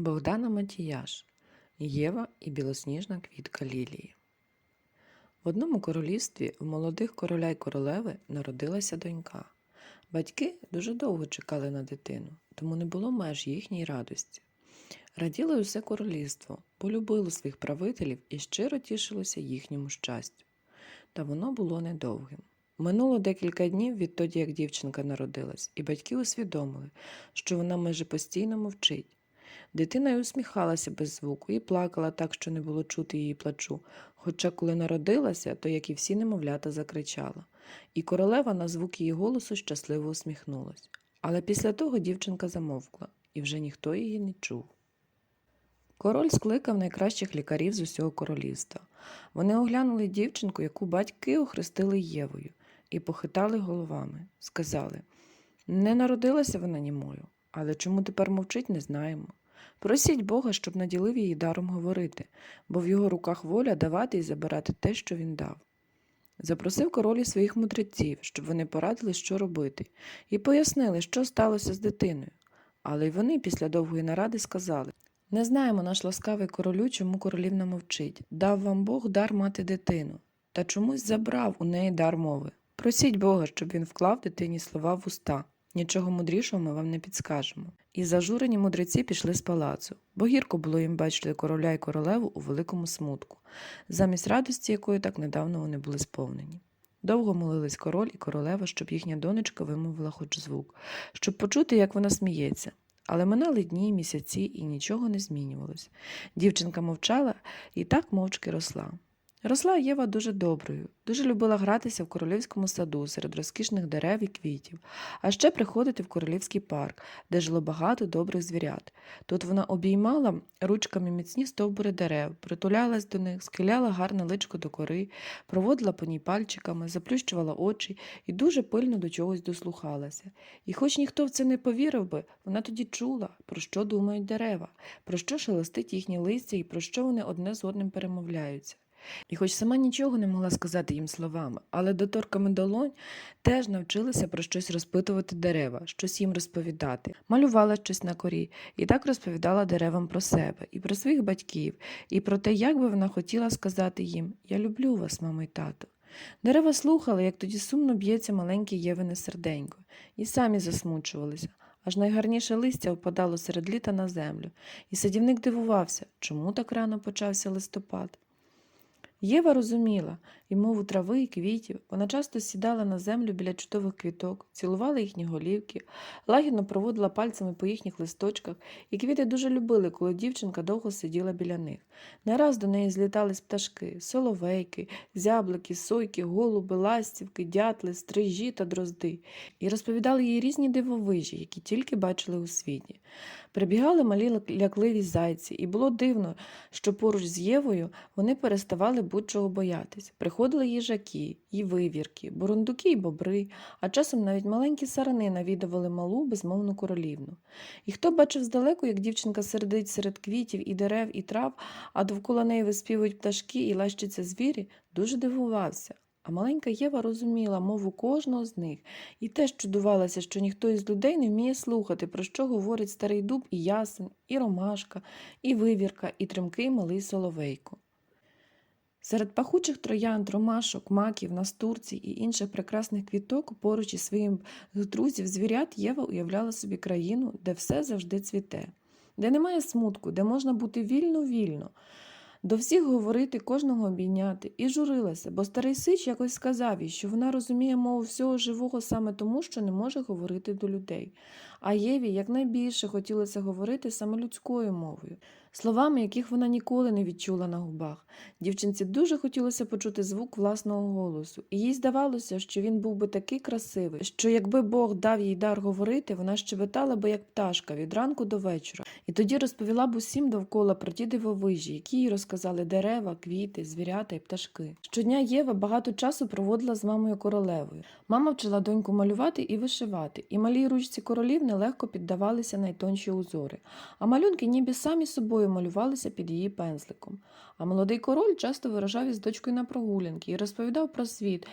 Богдана Матіяш Єва і білосніжна квітка лілії. В одному королівстві в молодих короля й королеви народилася донька. Батьки дуже довго чекали на дитину, тому не було меж їхній радості. Раділо й усе королівство, полюбило своїх правителів і щиро тішилося їхньому щастю. Та воно було недовгим. Минуло декілька днів відтоді, як дівчинка народилась, і батьки усвідомили, що вона майже постійно мовчить. Дитина й усміхалася без звуку і плакала так, що не було чути її плачу. Хоча, коли народилася, то, як і всі немовлята, закричала. І королева на звук її голосу щасливо усміхнулась. Але після того дівчинка замовкла, і вже ніхто її не чув. Король скликав найкращих лікарів з усього королівства. Вони оглянули дівчинку, яку батьки охрестили Євою, і похитали головами. Сказали не народилася вона німою, але чому тепер мовчить, не знаємо. Просіть Бога, щоб наділив її даром говорити, бо в його руках воля давати і забирати те, що він дав. Запросив король і своїх мудреців, щоб вони порадили, що робити, і пояснили, що сталося з дитиною. Але й вони після довгої наради сказали не знаємо, наш ласкавий королю, чому королівна мовчить. Дав вам Бог дар мати дитину, та чомусь забрав у неї дар мови. Просіть Бога, щоб він вклав дитині слова в уста. Нічого мудрішого ми вам не підскажемо. І зажурені мудреці пішли з палацу, бо гірко було їм бачити короля й королеву у великому смутку, замість радості, якої так недавно вони були сповнені. Довго молились король і королева, щоб їхня донечка вимовила хоч звук, щоб почути, як вона сміється. Але минали дні місяці, і нічого не змінювалось. Дівчинка мовчала і так мовчки росла. Росла Єва дуже доброю, дуже любила гратися в королівському саду серед розкішних дерев і квітів, а ще приходити в королівський парк, де жило багато добрих звірят. Тут вона обіймала ручками міцні стовбури дерев, притулялась до них, схиляла гарне личко до кори, проводила по ній пальчиками, заплющувала очі і дуже пильно до чогось дослухалася. І хоч ніхто в це не повірив би, вона тоді чула, про що думають дерева, про що шелестить їхнє листя і про що вони одне з одним перемовляються. І хоч сама нічого не могла сказати їм словами, але доторками долонь теж навчилася про щось розпитувати дерева, щось їм розповідати, малювала щось на корі і так розповідала деревам про себе, і про своїх батьків, і про те, як би вона хотіла сказати їм Я люблю вас, мамо й тато. Дерева слухали, як тоді сумно б'ється маленьке Євине серденько, і самі засмучувалися. Аж найгарніше листя впадало серед літа на землю, і садівник дивувався, чому так рано почався листопад. Єва розуміла і мову трави і квітів. Вона часто сідала на землю біля чудових квіток, цілувала їхні голівки, лагідно проводила пальцями по їхніх листочках, і квіти дуже любили, коли дівчинка довго сиділа біля них. Не раз до неї злітались пташки, соловейки, зяблики, сойки, голуби, ластівки, дятли, стрижі та дрозди, і розповідали їй різні дивовижі, які тільки бачили у світі. Прибігали малі лякливі зайці, і було дивно, що поруч з Євою вони переставали будь-чого боятись. Приходили їжаки, і вивірки, бурундуки й бобри, а часом навіть маленькі сарани навідували малу безмовну королівну. І хто бачив здалеку, як дівчинка сердить серед квітів і дерев, і трав, а довкола неї виспівують пташки і лащаться звірі, дуже дивувався. А маленька Єва розуміла мову кожного з них і теж чудувалася, що ніхто із людей не вміє слухати, про що говорить старий дуб і ясен, і ромашка, і вивірка, і тремкий малий соловейко. Серед пахучих троянд, ромашок, маків, настурцій і інших прекрасних квіток поруч із своїм друзів звірят Єва уявляла собі країну, де все завжди цвіте, де немає смутку, де можна бути вільно-вільно. До всіх говорити, кожного обійняти, і журилася, бо старий сич якось сказав їй, що вона розуміє мову всього живого саме тому, що не може говорити до людей. А Єві якнайбільше хотілося говорити саме людською мовою, словами, яких вона ніколи не відчула на губах. Дівчинці дуже хотілося почути звук власного голосу, і їй здавалося, що він був би такий красивий, що якби Бог дав їй дар говорити, вона щебетала би як пташка від ранку до вечора, і тоді розповіла б усім довкола про ті дивовижі, які їй розказали дерева, квіти, звірята і пташки. Щодня Єва багато часу проводила з мамою королевою. Мама вчила доньку малювати і вишивати, і малій ручці королівни легко піддавалися найтонші узори, а малюнки ніби самі собою малювалися під її пензликом. А молодий король часто виражав із дочкою на прогулянки і розповідав про світ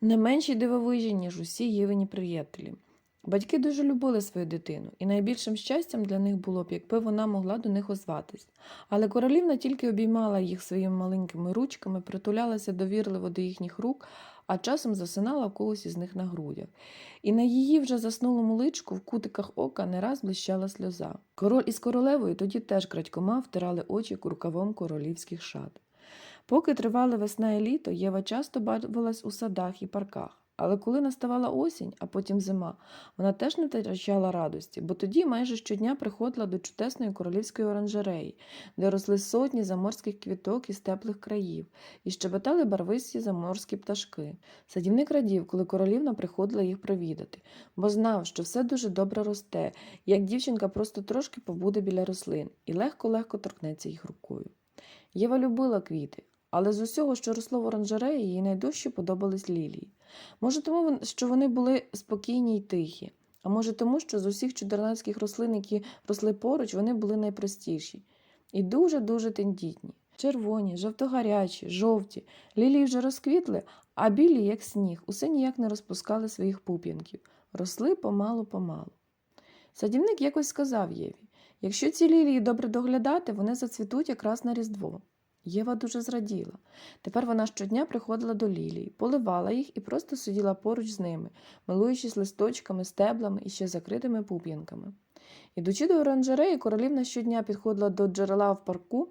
не менші дивовижі, ніж усі Євині приятелі. Батьки дуже любили свою дитину, і найбільшим щастям для них було б, якби вона могла до них озватись. Але королівна тільки обіймала їх своїми маленькими ручками, притулялася довірливо до їхніх рук, а часом засинала в когось із них на грудях. І на її вже заснулому личку в кутиках ока не раз блищала сльоза. Король із королевою тоді теж крадькома втирали очі рукавом королівських шат. Поки тривали весна і літо, Єва часто бавилась у садах і парках. Але коли наставала осінь, а потім зима, вона теж не втрачала радості, бо тоді майже щодня приходила до чудесної королівської оранжереї, де росли сотні заморських квіток із теплих країв, і щебетали барвисті заморські пташки. Садівник радів, коли королівна приходила їх провідати, бо знав, що все дуже добре росте, як дівчинка просто трошки побуде біля рослин і легко-легко торкнеться їх рукою. Єва любила квіти, але з усього, що росло в оранжереї, їй найдужче подобались лілії. Може, тому, що вони були спокійні й тихі, а може тому, що з усіх чудернацьких рослин, які росли поруч, вони були найпростіші і дуже-дуже тендітні. Червоні, жовтогарячі, жовті. Лілії вже розквітли, а білі, як сніг, усе ніяк не розпускали своїх пуп'янків, росли помалу-помалу. Садівник якось сказав Єві, якщо ці лілії добре доглядати, вони зацвітуть якраз на Різдво. Єва дуже зраділа. Тепер вона щодня приходила до лілії, поливала їх і просто сиділа поруч з ними, милуючись листочками, стеблами і ще закритими пуп'янками. Ідучи до оранжереї, королівна щодня підходила до джерела в парку,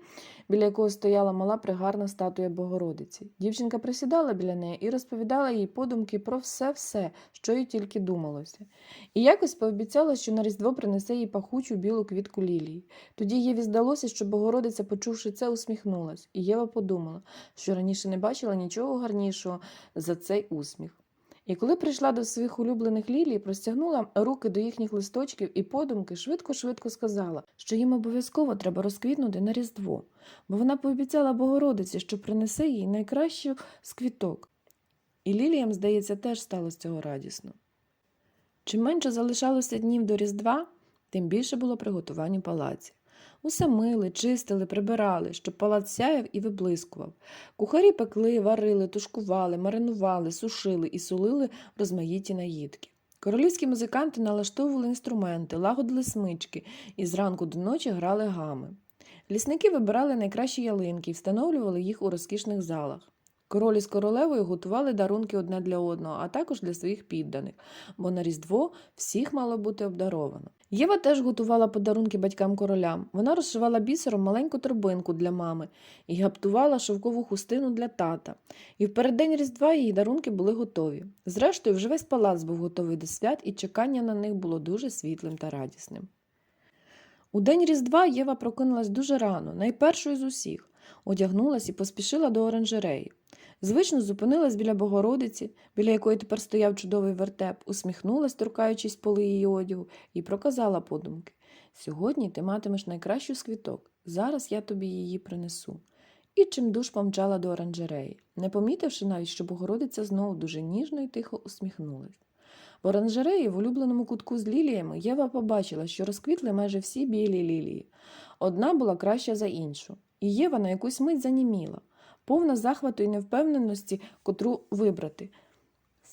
біля якого стояла мала пригарна статуя Богородиці. Дівчинка присідала біля неї і розповідала їй подумки про все-все, що їй тільки думалося. І якось пообіцяла, що на Різдво принесе їй пахучу білу квітку лілії. Тоді Єві здалося, що Богородиця, почувши це, усміхнулась, і Єва подумала, що раніше не бачила нічого гарнішого за цей усміх. І коли прийшла до своїх улюблених лілій, простягнула руки до їхніх листочків і подумки швидко-швидко сказала, що їм обов'язково треба розквітнути на Різдво, бо вона пообіцяла Богородиці, що принесе їй найкращу з квіток. І ліліям, здається, теж стало з цього радісно. Чим менше залишалося днів до Різдва, тим більше було приготувань у палаці. Усе мили, чистили, прибирали, щоб палац сяяв і виблискував. Кухарі пекли, варили, тушкували, маринували, сушили і солили розмаїті наїдки. Королівські музиканти налаштовували інструменти, лагодили смички і зранку до ночі грали гами. Лісники вибирали найкращі ялинки і встановлювали їх у розкішних залах. Королі з королевою готували дарунки одне для одного, а також для своїх підданих, бо на Різдво всіх мало бути обдаровано. Єва теж готувала подарунки батькам королям. Вона розшивала бісером маленьку торбинку для мами і гаптувала шовкову хустину для тата. І в переддень Різдва її дарунки були готові. Зрештою, вже весь палац був готовий до свят, і чекання на них було дуже світлим та радісним. У день Різдва Єва прокинулась дуже рано, найпершою з усіх, одягнулась і поспішила до оранжереї. Звично зупинилась біля Богородиці, біля якої тепер стояв чудовий вертеп, усміхнулась, торкаючись поли її одягу, і проказала подумки Сьогодні ти матимеш найкращу з квіток, зараз я тобі її принесу. І чимдуж помчала до оранжереї, не помітивши навіть, що Богородиця знову дуже ніжно і тихо усміхнулась. В оранжереї, в улюбленому кутку з ліліями, Єва побачила, що розквітли майже всі білі лілії. Одна була краща за іншу, і Єва на якусь мить заніміла, повна захвату і невпевненості, котру вибрати.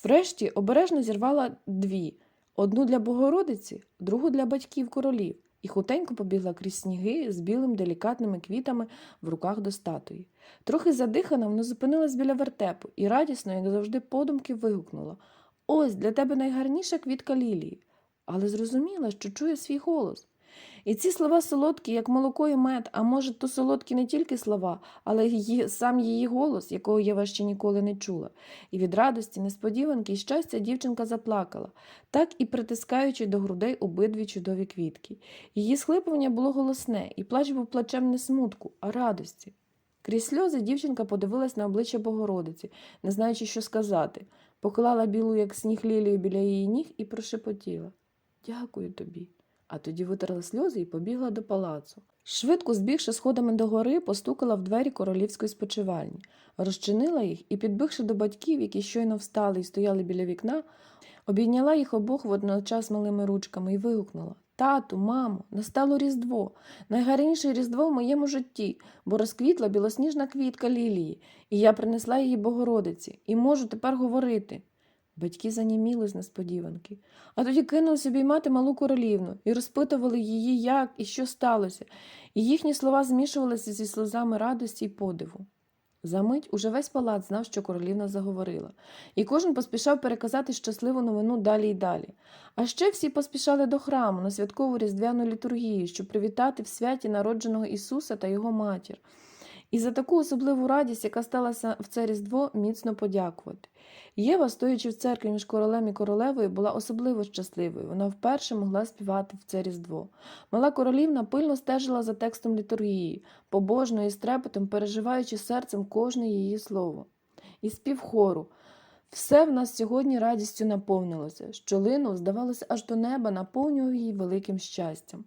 Врешті обережно зірвала дві: одну для Богородиці, другу для батьків королів, і хутенько побігла крізь сніги з білим делікатними квітами в руках до статуї. Трохи задихана, вона зупинилась біля вертепу і радісно, як завжди, подумки вигукнула Ось для тебе найгарніша квітка лілії. Але зрозуміла, що чує свій голос. І ці слова солодкі, як молоко і мед, а може, то солодкі не тільки слова, але й сам її голос, якого Єва ще ніколи не чула. І від радості, несподіванки і щастя дівчинка заплакала, так і притискаючи до грудей обидві чудові квітки. Її схлипування було голосне, і плач був плачем не смутку, а радості. Крізь сльози дівчинка подивилась на обличчя Богородиці, не знаючи, що сказати, поклала білу, як сніг лілію біля її ніг і прошепотіла Дякую тобі. А тоді витерла сльози і побігла до палацу. Швидко збігши сходами до гори, постукала в двері королівської спочивальні, розчинила їх і, підбігши до батьків, які щойно встали і стояли біля вікна, обійняла їх обох водночас малими ручками і вигукнула Тату, мамо, настало Різдво, найгарніше Різдво в моєму житті, бо розквітла білосніжна квітка лілії, і я принесла її Богородиці, і можу тепер говорити. Батьки заніміли з несподіванки, а тоді кинулися обіймати малу королівну і розпитували її, як і що сталося, і їхні слова змішувалися зі сльозами радості й подиву. Замить уже весь палац знав, що королівна заговорила, і кожен поспішав переказати щасливу новину далі й далі. А ще всі поспішали до храму на святкову різдвяну літургію, щоб привітати в святі народженого Ісуса та його матір. І за таку особливу радість, яка сталася в це Різдво, міцно подякувати. Єва, стоячи в церкві між королем і королевою, була особливо щасливою. Вона вперше могла співати в це Різдво. Мала королівна пильно стежила за текстом літургії, побожно і з переживаючи серцем кожне її слово. І спів хору. Все в нас сьогодні радістю наповнилося, що линув, здавалося, аж до неба наповнював її великим щастям.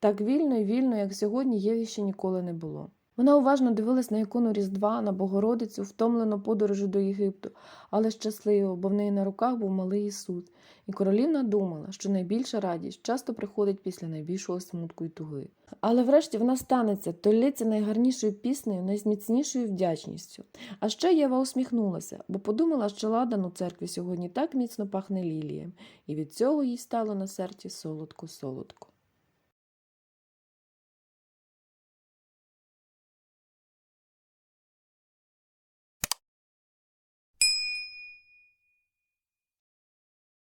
Так вільно і вільно, як сьогодні, Єві ще ніколи не було. Вона уважно дивилась на ікону Різдва, на Богородицю, втомлену подорожю до Єгипту, але щасливо, бо в неї на руках був малий Ісус. І королівна думала, що найбільша радість часто приходить після найбільшого смутку й туги. Але врешті вона станеться, то найгарнішою піснею, найзміцнішою вдячністю. А ще Єва усміхнулася, бо подумала, що ладан у церкві сьогодні так міцно пахне лілієм, і від цього їй стало на серці солодко-солодко.